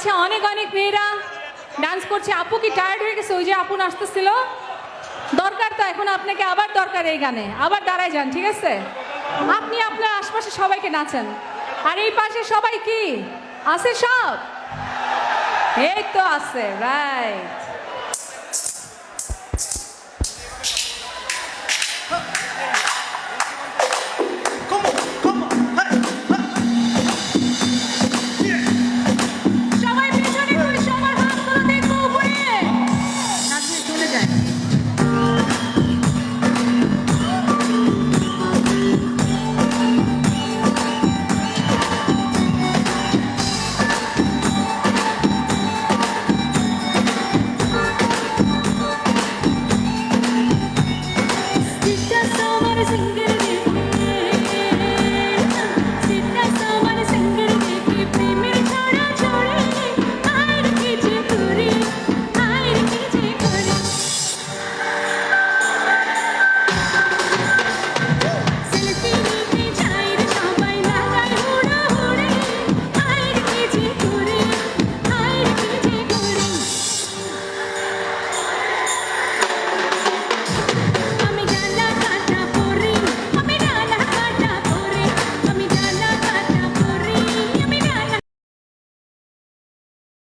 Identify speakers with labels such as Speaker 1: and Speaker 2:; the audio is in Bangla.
Speaker 1: যাচ্ছে অনেক অনেক মেয়েরা। ডান্স করছে। আপু কি টায়ার্ড হয়ে গেছে? ওই যে আপু আসতেছিল দরকার তো এখন আপনাকে আবার দরকার এই গানে আবার দাঁড়ায় যান, ঠিক আছে? আপনি আপনার আশপাশে সবাইকে নাচেন। আর এই পাশে সবাই কি? আছে সব? এই তো আছে রাইট